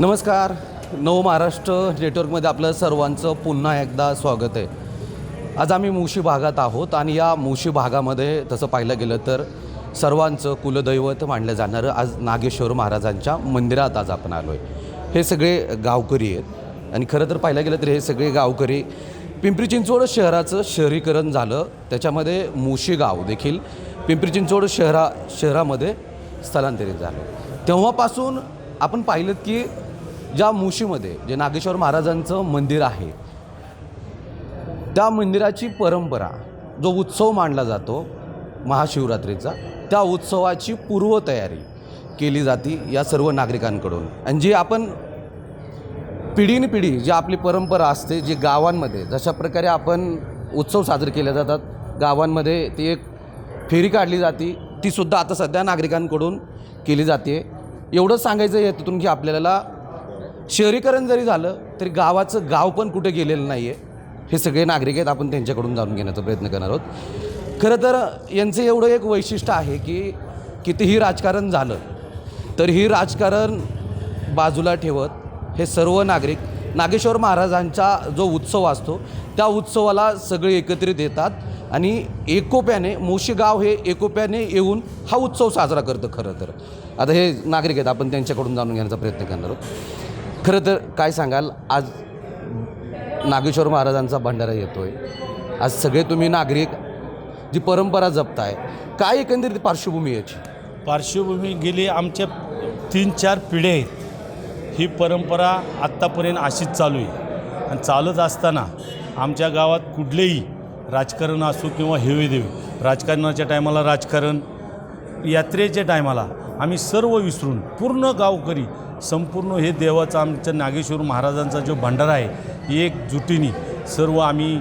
नमस्कार. नव महाराष्ट्र नेटवर्कमध्ये आपलं सर्वांचं पुन्हा एकदा स्वागत आहे. आज आम्ही मुशी भागात आहोत आणि या मुशी भागामध्ये तसं पाहिलं गेलं तर सर्वांचं कुलदैवत मानलं जाणारं. आज नागेश्वर महाराजांच्या मंदिरात आज आपण आलो आहे हे सगळे गावकरी आहेत. आणि खरं तर पाहिलं गेलं तर हे सगळे गावकरी पिंपरी चिंचवड शहराचं शहरीकरण झालं. त्याच्यामध्ये मुशी गाव देखील पिंपरी चिंचवड शहरा शहरामध्ये स्थलांतरित झालं. तेव्हापासून आपण पाहिलं की ज्या मुशीमध्ये जे नागेश्वर महाराजांचं मंदिर आहे त्या मंदिराची परंपरा जो उत्सव मांडला जातो महाशिवरात्रीचा त्या उत्सवाची पूर्वतयारी केली जाते या सर्व नागरिकांकडून. आणि जी आपण पिढीन पिढी जी आपली परंपरा असते जी गावांमध्ये जशा प्रकारे आपण उत्सव साजरे केले जातात गावांमध्ये ती एक फेरी काढली जाते तीसुद्धा आता सध्या नागरिकांकडून केली जाते एवढंच सांगायचं यातून की आपल्याला शहरीकरण जरी झालं तरी गावाचं गाव पण कुठे गेलेलं नाही आहे हे सगळे नागरिक आहेत आपण त्यांच्याकडून जाणून घेण्याचा प्रयत्न करणार आहोत. खरं तर यांचं एवढं एक वैशिष्ट्य आहे की कितीही राजकारण झालं तर ही राजकारण बाजूला ठेवत हे सर्व नागरिक नागेश्वर महाराजांचा जो उत्सव असतो त्या उत्सवाला सगळे एकत्रित येतात आणि एकोप्याने मोशी गाव हे एकोप्याने येऊन हा उत्सव साजरा करतं खरं तर. आता हे नागरिक आहेत आपण त्यांच्याकडून जाणून घेण्याचा प्रयत्न करणार आहोत. खरं तर काय सांगाल आज नागेश्वर महाराजांचा भंडारा येतो आहे आज सगळे तुम्ही नागरिक जी परंपरा जपताय काय एकंदरीत पार्श्वभूमी याची? पार्श्वभूमी गेली आमच्या तीन चार पिढ्या आहेत. ही परंपरा आत्तापर्यंत अशीच चालू आहे. आणि चालत असताना आमच्या गावात कुठलेही राजकारण असो किंवा हेवेदेवे राजकारणाच्या टायमाला राजकारण यात्रेच्या टायमाला आम्ही सर्व विसरून पूर्ण गावकरी संपूर्ण हे देवाचा आमच्या नागेश्वर महाराजांचा जो भंडारा आहे एकजुटीने सर्व आम्ही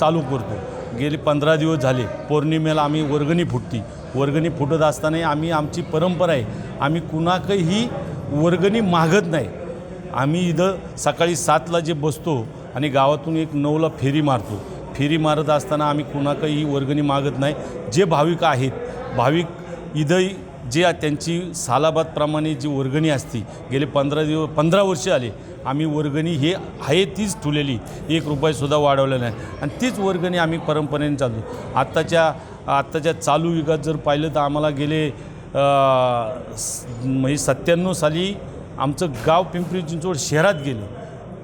चालू करतो. गेले पंधरा दिवस झाले पौर्णिमेला आम्ही वर्गणी फुटती. वर्गणी फुटत असतानाही आम्ही आमची परंपरा आहे आम्ही कुणाकही वर्गणी मागत नाही. आम्ही इथं सकाळी सातला जे बसतो आणि गावातून एक नऊला फेरी मारतो. फेरी मारत असताना आम्ही कुणाकही वर्गणी मागत नाही. जे भाविक आहेत भाविक इथं जे त्यांची सालाबादप्रमाणे जी वर्गणी असती गेले पंधरा दिवस पंधरा वर्ष आले आम्ही वर्गणी हे आहे तीच ठुलेली एक रुपयासुद्धा वाढवलं नाही. आणि तीच वर्गणी आम्ही परंपरेने चालतो. आत्ताच्या आत्ताच्या चालू युगात जर पाहिलं तर आम्हाला गेले म्हणजे सत्त्याण्णव साली आमचं गाव पिंपरी चिंचवड शहरात गेलं.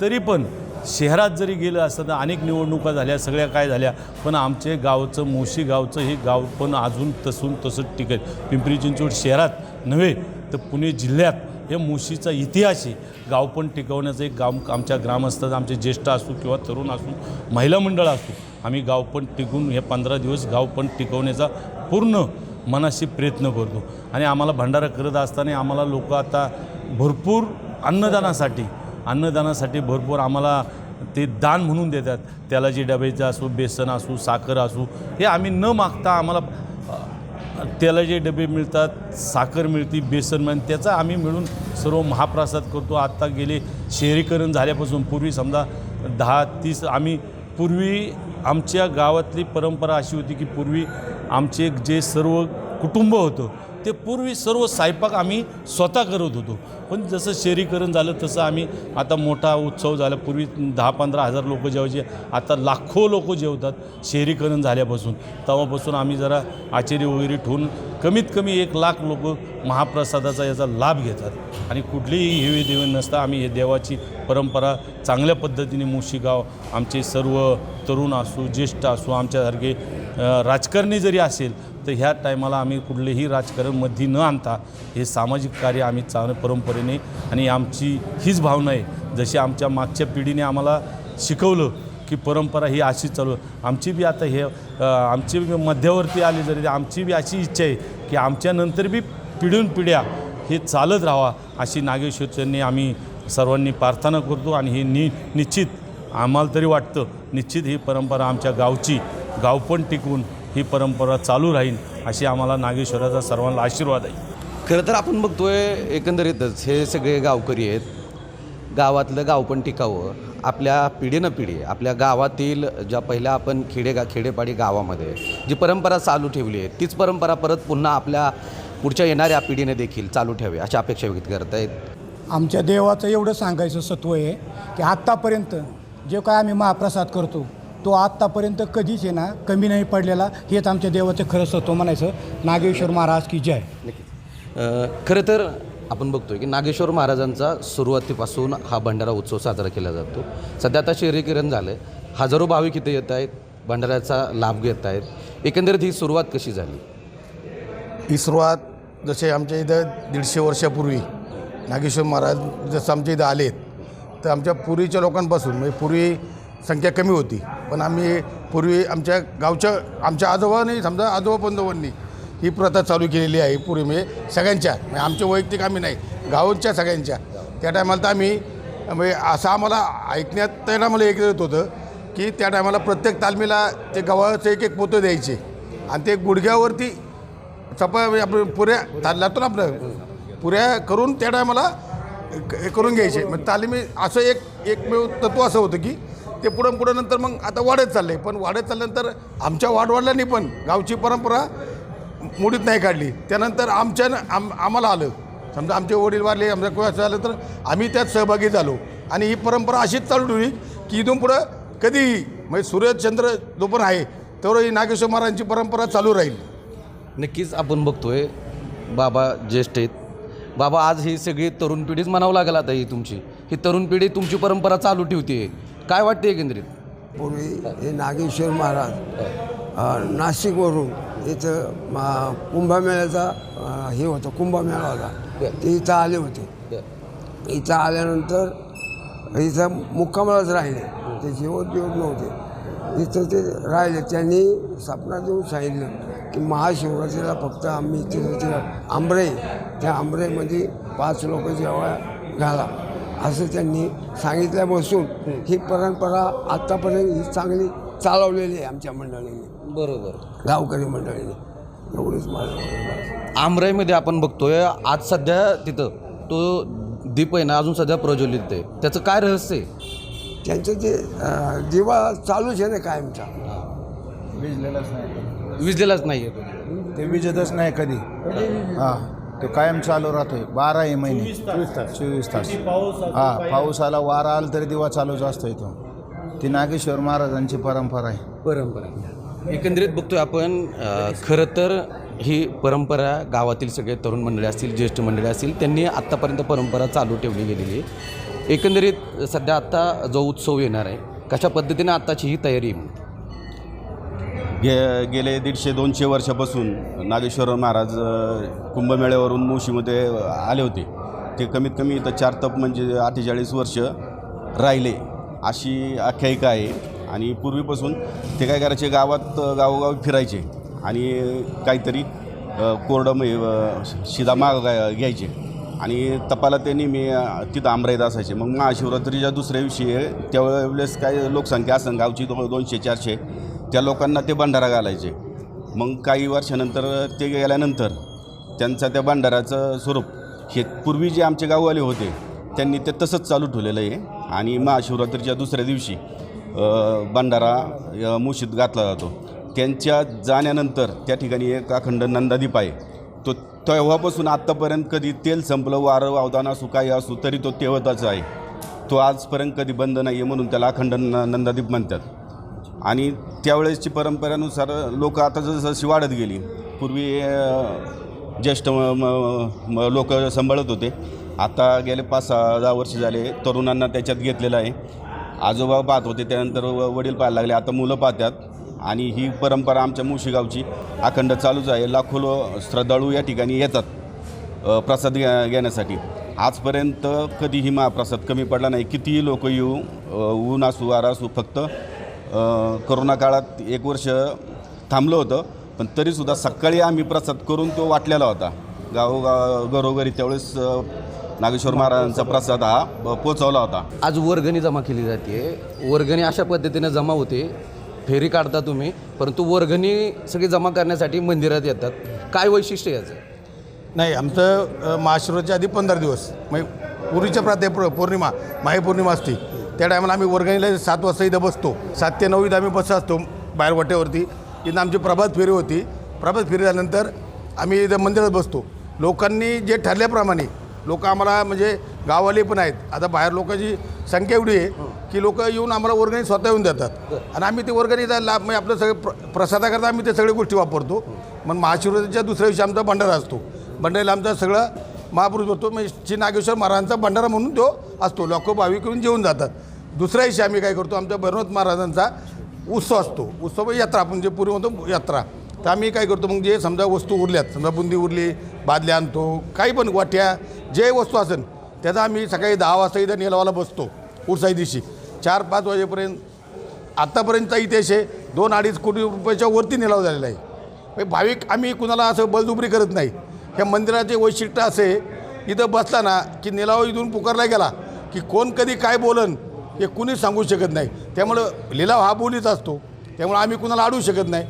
तरी पण शहरात जरी गेलं असतं तर अनेक निवडणुका झाल्या सगळ्या काय झाल्या पण आमचे गावचं मोशी गावचं हे गाव पण अजून तसून तसंच टिकेल. पिंपरी चिंचवड शहरात नव्हे तर पुणे जिल्ह्यात हे मुशीचा इतिहास आहे. गाव पण टिकवण्याचं एक गाव आमच्या ग्रामस्थात आमचे ज्येष्ठ असू किंवा तरुण असू महिला मंडळ असू आम्ही गाव पण टिकून हे पंधरा दिवस गाव पण टिकवण्याचा पूर्ण मनाशी प्रयत्न करतो. आणि आम्हाला भंडारा करत असताना आम्हाला लोक आता भरपूर अन्नदानासाठी अन्नदानासाठी भरपूर आम्हाला ते दान म्हणून देतात. त्याला जे डब्याचं असू बेसन असू साखर असू हे आम्ही न मागता आम्हाला त्याला जे डबे मिळतात साखर मिळते बेसन मिळते त्याचा आम्ही मिळून सर्व महाप्रसाद करतो. आत्ता गेले शहरीकरण झाल्यापासून पूर्वी समजा दहा तीस आम्ही पूर्वी आमच्या गावातली परंपरा अशी होती की पूर्वी आमचे जे सर्व कुटुंब होतं ते पूर्वी सर्व स्वयंपाक आम्ही स्वतः करत होतो. पण जसं शहरीकरण झालं तसं आम्ही आता मोठा उत्सव झाला. पूर्वी दहा पंधरा हजार लोक जेवायचे. आता लाखो लोक जेवतात शहरीकरण झाल्यापासून. तेव्हापासून आम्ही जरा आचारी वगैरे ठेवून कमीत कमी एक लाख लोक महाप्रसादाचा याचा लाभ घेतात. आणि कुठलीही हेवी देवी नसता आम्ही हे देवाची परंपरा चांगल्या पद्धतीने मुशीगाव आमचे सर्व तरुण असू ज्येष्ठ असू आमच्यासारखे राजकारणी जरी असेल तर ह्या टायमाला आम्ही कुठलेही राजकारणमध्ये न आणता हे सामाजिक कार्य आम्ही चांगल्या परंपरेने आणि आमची हीच भावना आहे. जशी आमच्या मागच्या पिढीने आम्हाला शिकवलं की परंपरा ही अशी चालू आमची बी आता हे आमची बी मध्यावरती आली जरी आमची बी अशी इच्छा आहे की आमच्यानंतर बी पिढीन पिढ्या हे चालत राहावा अशी नागेश्वरच्यांनी आम्ही सर्वांनी प्रार्थना करतो आणि हे नि निश्चित आम्हाला तरी वाटतं. निश्चित ही परंपरा आमच्या गावची गाव पण टिकवून ही परंपरा चालू राहील अशी आम्हाला नागेश्वराचा सर्वांना आशीर्वाद आहे. खरं तर आपण बघतोय एकंदरीतच हे सगळे गावकरी आहेत. गावातलं गाव पण टिकावं. आपल्या पिढीनं पिढी आपल्या गावातील ज्या पहिल्या आपण खेडे गा खेडेपाडी गावामध्ये जी परंपरा चालू ठेवली आहे तीच परंपरा परत पुन्हा आपल्या पुढच्या येणाऱ्या पिढीने देखील चालू ठेवे अशी अपेक्षा व्यक्त करत आहेत आमच्या देवाचं एवढं सांगायचं सत्व आहे की आत्तापर्यंत जे काय आम्ही महाप्रसाद करतो तो आत्तापर्यंत कधीच आहे ना कमी नाही पडलेला. हेच आमच्या देवाचं खरं सत्व म्हणायचं. नागेश्वर महाराज की जय. नक्कीच. खरं तर आपण बघतोय की नागेश्वर महाराजांचा सुरुवातीपासून हा भंडारा उत्सव साजरा केला जातो. सध्या आता शहरीकरण झालं आहे हजारो भाविक इथे येत आहेत. भंडाऱ्याचा लाभ घेत आहेत. एकंदरीत ही सुरुवात कशी झाली? ही सुरुवात जसे आमच्या इथं दीडशे वर्षापूर्वी नागेश्वर महाराज जसं आमच्या इथं आलेत तर आमच्या पूर्वीच्या लोकांपासून म्हणजे पूर्वी संख्या कमी होती. पण आम्ही पूर्वी आमच्या गावच्या आमच्या आजोबांनी समजा आजोबा बंधवांनी ही प्रथा चालू केलेली आहे पूर्वी. म्हणजे सगळ्यांच्या म्हणजे आमच्या वैयक्तिक आम्ही नाही गावांच्या सगळ्यांच्या. त्या टायमाला तर आम्ही म्हणजे असं आम्हाला ऐकण्यात त्या टायमाला एक येत होतं की त्या टायमाला प्रत्येक तालमीला ते गव्हाचं एक एक पोतं द्यायचे. आणि ते गुडघ्यावरती चपा म्हणजे आपलं पुऱ्या ताल लागतो ना आपलं पुऱ्या करून त्या टायमाला हे करून घ्यायचे. मग तालिमी असं एक एकमेव तत्व असं होतं की ते पुढं पुढं नंतर मग आता वाढत चालले पण वाढत चालल्यानंतर आमच्या वाढवडिलांनी पण गावची परंपरा मुडीत नाही काढली. त्यानंतर आमच्या आम आम्हाला आलं. समजा आमचे वडील वारले आमच्या कोण असं आलं तर आम्ही त्यात सहभागी झालो. आणि ही परंपरा अशीच चालू ठेवली की इथून पुढं कधीही म्हणजे सूर्यचंद्र जो पण आहे तेवढं ही नागेश्वर महाराजांची परंपरा चालू राहील. नक्कीच आपण बघतोय बाबा ज्येष्ठ आहेत. बाबा आज ही सगळी तरुण पिढीच म्हणावं लागेल आता ही तुमची. ही तरुण पिढी तुमची परंपरा चालू ठेवते काय वाटते एकंदरीत? पूर्वी हे नागेश्वर महाराज अ, नाशिकवरून इथं म, कुंभमेळ्याचा अ, हे होतं कुंभमेळा होता. ते इथं आले होते. इथं आल्यानंतर इथं मुक्कामालाच राहिले. ते जेवत बिवत नव्हते. इथं ते राहिले. त्यांनी सपना देऊन सांगितलं की महाशिवरात्रीला फक्त आम्ही तिथं ते आंबरे त्या आंबरेमध्ये पाच लोक जेव्हा घाला. असं त्यांनी सांगितल्यापासून ही परंपरा आत्तापर्यंत ही चांगली चालवलेली आहे आमच्या मंडळीने. बरोबर. गावकरी मंडळीने. एवढीच माझं आमराईमध्ये आपण बघतोय आज सध्या तिथं तो दीप आहे ना अजून सध्या प्रज्वलित आहे. त्याचं काय रहस्य आहे? त्यांचं अं, दिवा चालूच आहे ना कायमचा. विजलेलाच नाही. आहे ते विजेतच नाही कधी. हां. तो कायम चालू राहतोय. बाराही महिने. चोवीस तास. हा पाऊस आला वारा आला तरी दिवा चालूच असतो इथं ती नागेश्वर महाराजांची परंपरा आहे. परंपरा एकंदरीत बघतोय आपण अ, खरं तर ही परंपरा गावातील सगळे तरुण मंडळी असतील ज्येष्ठ मंडळी असतील त्यांनी आत्तापर्यंत परंपरा चालू ठेवली गेलेली आहे. एकंदरीत सध्या आत्ता जो उत्सव येणार आहे कशा पद्धतीने आत्ताची ही तयारी आहे? गे गेले दीडशे दोनशे वर्षापासून नागेश्वर महाराज कुंभमेळ्यावरून मुशीमध्ये आले होते. ते कमीत कमी इथं चार तप म्हणजे अठ्ठेचाळीस वर्ष राहिले अशी आख्यायिका आहे. आणि पूर्वीपासून ते काय करायचे गावात गावोगावी फिरायचे आणि काहीतरी कोरडं शिदा माग घ्यायचे. आणि तपाला ते नेहमी तिथं आमराईत असायचे. मग महाशिवरात्रीच्या दुसऱ्या दिवशी त्यावेळेस काय लोकसंख्या असेल गावची दो दोनशे चारशे त्या लोकांना ते भंडारा घालायचे. मग काही वर्षानंतर ते गेल्यानंतर त्यांचा त्या भंडाराचं स्वरूप हे पूर्वी जे आमचे गाववाले होते त्यांनी ते तसंच चालू ठेवलेलं आहे. आणि महाशिवरात्रीच्या दुसऱ्या दिवशी भंडारा मुशीत घातला जातो. त्यांच्या जाण्यानंतर त्या ठिकाणी एक अखंड नंदादीप आहे. तो तेव्हापासून आत्तापर्यंत कधी तेल संपलं वारं वावदान असू काही असू तरी तो तेवताचा आहे. तो आजपर्यंत कधी बंद नाही आहे म्हणून त्याला अखंड न नंदादीप म्हणतात. आणि त्यावेळेसची परंपरेनुसार लोक आता जसं वाढत गेली पूर्वी ज्येष्ठ लोक सांभाळत होते. आता गेले पाच सहा दहा वर्ष झाले तरुणांना त्याच्यात घेतलेलं आहे. आजोबा पाहत होते त्यानंतर व- वडील पाहायला लागले आता मुलं पाहतात. आणि ही परंपरा आमच्या मुशीगावची अखंड चालूच आहे. लाखो लो श्रद्धाळू या ठिकाणी येतात प्रसाद घ्या घेण्यासाठी. आजपर्यंत कधीही महाप्रसाद कमी पडला नाही. कितीही लोक येऊ ऊन असू वारा असू फक्त करोना काळात एक वर्ष थांबलं होतं पण तरीसुद्धा सकाळी आम्ही प्रसाद करून तो वाटलेला होता. गावोगाव घरोघरी त्यावेळेस नागेश्वर महाराजांचा प्रसाद हा पोचवला होता. आज वर्गणी जमा केली जाते. वर्गणी अशा पद्धतीने जमा होते. फेरी काढता तुम्ही परंतु वर्गणी सगळी जमा करण्यासाठी मंदिरात येतात. काय वैशिष्ट्य आहे याचं? नाही आमचं अ, महाशिवरात्रीच्या आधी पंधरा दिवस म्हणजे पूर्वीच्या प्राते पौर्णिमा माही पौर्णिमा असते. त्या टायमाला आम्ही वर्गणीला सात वाजता इथं बसतो. सात ते नऊ इथं आम्ही बसत असतो बाहेर वाट्यावरती इथं आमची प्रभात फेरी होती. प्रभात फेरी झाल्यानंतर आम्ही इथं मंदिरात बसतो. लोकांनी जे ठरल्याप्रमाणे लोक आम्हाला म्हणजे गाववाले पण आहेत. आता बाहेर लोकांची संख्या एवढी आहे की लोक येऊन आम्हाला वर्गणी स्वतः येऊन देतात. आणि आम्ही ते वर्गणी लाभ म्हणजे आपलं सगळं प्र प्रसादाकरता आम्ही ते सगळ्या गोष्टी वापरतो. मग महाशिवरात्रीच्या दुसऱ्या दिवशी आमचा भंडारा असतो. भंडारीला आमचा सगळं महापुरुष होतो. म्हणजे श्री नागेश्वर महाराजांचा भंडारा म्हणून तो असतो. लोक भाविक येऊन जेवून जातात. दुसऱ्या दिवशी आम्ही काय करतो आमच्या भैरवनाथ महाराजांचा उत्सव असतो. उत्सव यात्रा आपण जे पूर्वी म्हणतो यात्रा. तर आम्ही काय करतो मग जे समजा वस्तू उरल्यात समजा बुंदी उरली बादल्या आणतो काही पण वाट्या जे वस्तू असेल त्याचा आम्ही सकाळी दहा वाजता इथं निलावाला बसतो उरसाई दिवशी. चार पाच वाजेपर्यंत आत्तापर्यंतचा इतिहास आहे दोन अडीच कोटी रुपयाच्या वरती निलाव झालेला आहे. भाविक आम्ही कुणाला असं बलदुबरी करत नाही. ह्या मंदिराचे वैशिष्ट्य असे इथं बसताना की निलाव इथून पुकारला गेला की कोण कधी काय बोलन हे कुणीच सांगू शकत नाही. त्यामुळं लिलाव हा बोलीच असतो. त्यामुळं आम्ही कुणाला अडवू शकत नाही.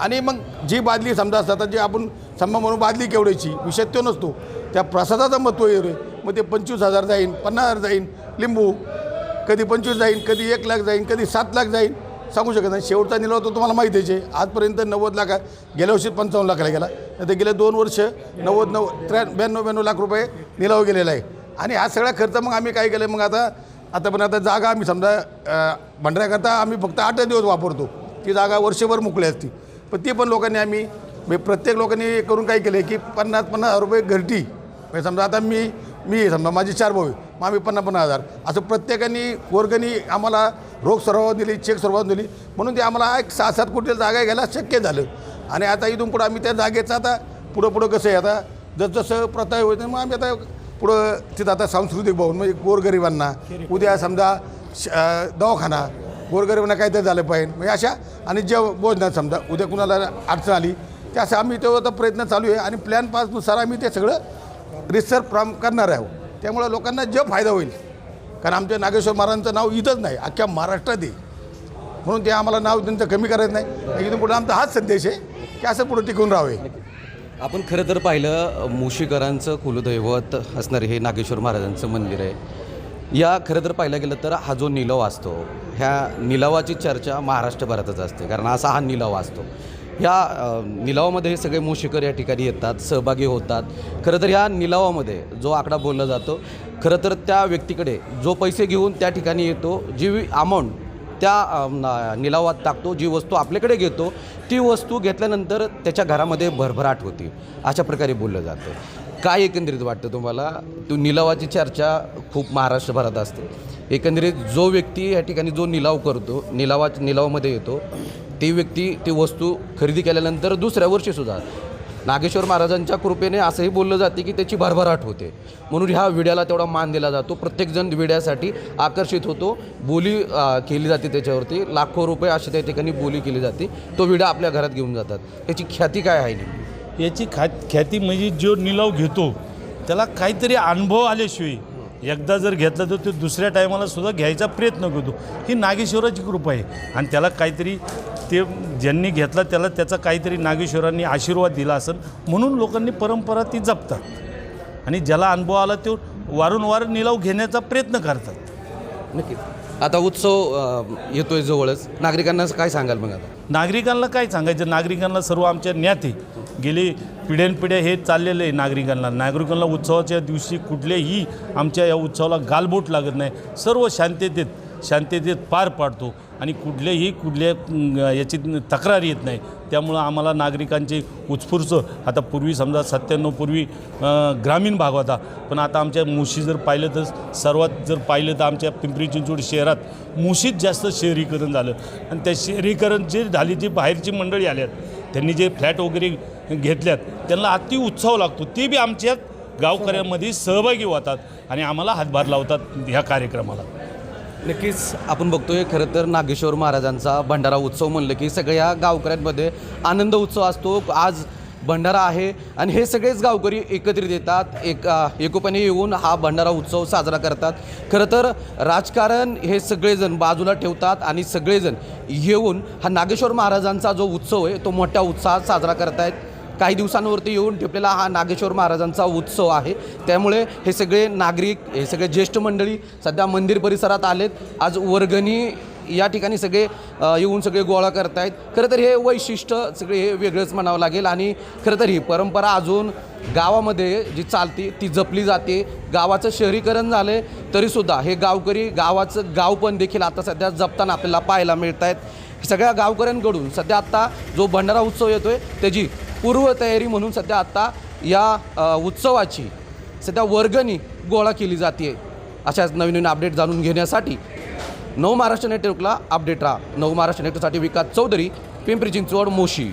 आणि मग जी बादली समजा असतात जे आपण समजा म्हणून बादली केवढ्याची विषय तो नसतो. त्या प्रसादाचं महत्त्व रे. मग ते पंचवीस हजार जाईन पन्नास हजार जाईन लिंबू. कधी पंचवीस जाईन कधी एक लाख जाईन कधी सात लाख जाईन. सांगू शकत नाही. शेवटचा निलाव तो तुम्हाला माहितीच आहे आजपर्यंत नव्वद लाख गेल्या वर्षी पंचावन्न लाखाला गेला. तर गेले दोन वर्ष नव्वद नव त्र्या ब्याण्णव ब्याण्णव लाख रुपये निलाव गेलेला आहे. आणि हा सगळा खर्च मग आम्ही काय केलं? मग आता आता पण आता जागा आम्ही समजा भंडाऱ्याकरता आम्ही फक्त आठ दिवस वापरतो. ती जागा वर्षभर मोकळी असती. पण ती पण लोकांनी आम्ही म्हणजे प्रत्येक लोकांनी करून काय केलं की पन्नास पन्नास हजार रुपये घरटी. म्हणजे समजा आता मी मी समजा माझे चार भाऊ आहे. मग आम्ही पन्नास पन्नास हजार. असं प्रत्येकाने वर्गणी आम्हाला रोख सर्व दिली चेक सर्व दिली. म्हणून ते आम्हाला एक सहा सात कोटी जागा घ्यायला शक्य झालं. आणि आता इथून पुढं आम्ही त्या जागेचं आता पुढं पुढं कसं आहे आता जसजसं प्रथा होईल मग आम्ही आता पुढं तिथं आता सांस्कृतिक भवन म्हणजे गोरगरिबांना. उद्या समजा श- दवाखाना गोरगरिबांना काहीतरी झालं पाहिजे. म्हणजे अशा आणि जेव भोजनात समजा उद्या कुणाला अडचण आली त्या असं आम्ही तो आता प्रयत्न चालू आहे. आणि प्लॅन पासनुसार आम्ही ते सगळं रिसर्च प्राम करणार आहोत. त्यामुळं लोकांना जे फायदा होईल कारण आमच्या नागेश्वर महाराजांचं नाव इथंच नाही अख्ख्या महाराष्ट्रात आहे. म्हणून ते आम्हाला नाव त्यांचं कमी करायचं नाही. इथून पुढे आमचा हाच संदेश आहे की असं पुढे टिकून राहावे. आपण खरं तर पाहिलं मुशीकरांचं कुलदैवत असणारे हे नागेश्वर महाराजांचं मंदिर आहे. या खरं तर पाहिलं गेलं तर हा जो निलव असतो ह्या निलावाची चर्चा महाराष्ट्रभरातच असते कारण असा हा निलाव असतो. ह्या निलावामध्ये हे सगळे मुशीकर या ठिकाणी येतात सहभागी होतात. खरं तर ह्या निलावामध्ये जो आकडा बोलला जातो खरं तर त्या व्यक्तीकडे जो पैसे घेऊन त्या ठिकाणी येतो जी अमाऊंट त्या निलावात टाकतो जी वस्तू आपल्याकडे घेतो ती वस्तू घेतल्यानंतर त्याच्या घरामध्ये भरभराट होती अशा प्रकारे बोललं जातं. काय एकंदरीत वाटतं तुम्हाला? तो निलावाची चर्चा खूप महाराष्ट्रभरात असते. एकंदरीत जो व्यक्ती या ठिकाणी जो निलाव करतो निलावा निलावामध्ये येतो ती व्यक्ती ती वस्तू खरेदी केल्यानंतर दुसऱ्या वर्षीसुद्धा नागेश्वर महाराजांच्या कृपेने असंही बोललं जाते की त्याची भरभराट होते. म्हणून ह्या विड्याला तेवढा मान दिला जातो. प्रत्येकजण विड्यासाठी आकर्षित होतो. बोली केली जाते त्याच्यावरती. लाखो रुपये अशी त्या ठिकाणी बोली केली जाते. तो विडा आपल्या घरात घेऊन जातात. त्याची ख्याती काय आहे याची खा ख्याती म्हणजे जो निलाव घेतो त्याला काहीतरी अनुभव आल्याशिवाय एकदा जर घेतलं तर तो दुसऱ्या टायमाला सुद्धा घ्यायचा प्रयत्न करतो. ही नागेश्वराची कृपा आहे. आणि त्याला काहीतरी ते ज्यांनी घेतला त्याला त्याचा काहीतरी नागेश्वरांनी आशीर्वाद दिला असेल म्हणून लोकांनी परंपरा ती जपतात. आणि ज्याला अनुभव आला तो वारंवार निलाव घेण्याचा प्रयत्न करतात. नक्कीच आता उत्सव येतोय जवळच. नागरिकांना काय सांगाल मग आता? नागरिकांना काय सांगायचं? नागरिकांना सर्व आमच्या ज्ञात. गेली पिढ्यानपिढ्या हे चाललेलं आहे नागरिकांना. नागरिकांना उत्सवाच्या दिवशी कुठल्याही आमच्या या उत्सवाला गालबोट लागत नाही. सर्व शांततेत शांततेत पार पाडतो. आणि कुठल्याही कुठल्या याची तक्रार येत नाही. त्यामुळं आम्हाला नागरिकांचे उत्स्फूर्त आता पूर्वी समजा सत्त्याण्णव पूर्वी ग्रामीण भाग होता. पण आता आमच्या मुशी जर पाहिलं तर सर्वात जर पाहिलं तर आमच्या पिंपरी चिंचवड शहरात मुशीत जास्त शहरीकरण झालं. आणि त्या शहरीकरण जे झाली जी बाहेरची मंडळी आल्यात त्यांनी जे फ्लॅट वगैरे घेतल्यात त्यांना अति उत्साह लागतो. ते बी आमच्या गावकऱ्यांमध्ये सहभागी होतात आणि आम्हाला हातभार लावतात ह्या कार्यक्रमाला. नक्कीच आपण बघतोय खरं तर नागेश्वर महाराजांचा भंडारा उत्सव म्हणलं की सगळ्या गावकऱ्यांमध्ये आनंद उत्सव असतो. आज भंडारा आहे आणि हे सगळेच गावकरी एकत्रित येतात एक एकोपणे येऊन हा भंडारा उत्सव साजरा करतात. खरं तर राजकारण हे सगळेजण बाजूला ठेवतात आणि सगळेजण येऊन हा नागेश्वर महाराजांचा जो उत्सव आहे तो मोठ्या उत्साहात साजरा करतायत. काही दिवसांवरती येऊन ठेपलेला हा नागेश्वर महाराजांचा उत्सव आहे. त्यामुळे हे सगळे नागरिक हे सगळे ज्येष्ठ मंडळी सध्या मंदिर परिसरात आलेत. आज वर्गणी या ठिकाणी सगळे येऊन सगळे गोळा करतायत. खरं तर हे वैशिष्ट्य सगळे हे वेगळंच म्हणावं लागेल आणि खरं तर ही परंपरा अजून गावामध्ये जी चालते ती जपली जाते. गावाचं शहरीकरण झालं आहे तरीसुद्धा हे गावकरी गावाचं गाव पण देखील आता सध्या जपताना आपल्याला पाहायला मिळत आहेत सगळ्या गावकऱ्यांकडून सध्या आत्ता जो भंडारा उत्सव येतो आहे त्याची पूर्वतयारी म्हणून सध्या आत्ता या उत्सवाची सध्या वर्गणी गोळा केली जाते अशाच नवीन नवीन अपडेट जाणून घेण्यासाठी. नव महाराष्ट्र नेटवर्कला अपडेट राहा. नव महाराष्ट्र नेटवर्कसाठी विकास चौधरी पिंपरी चिंचवड मोशी.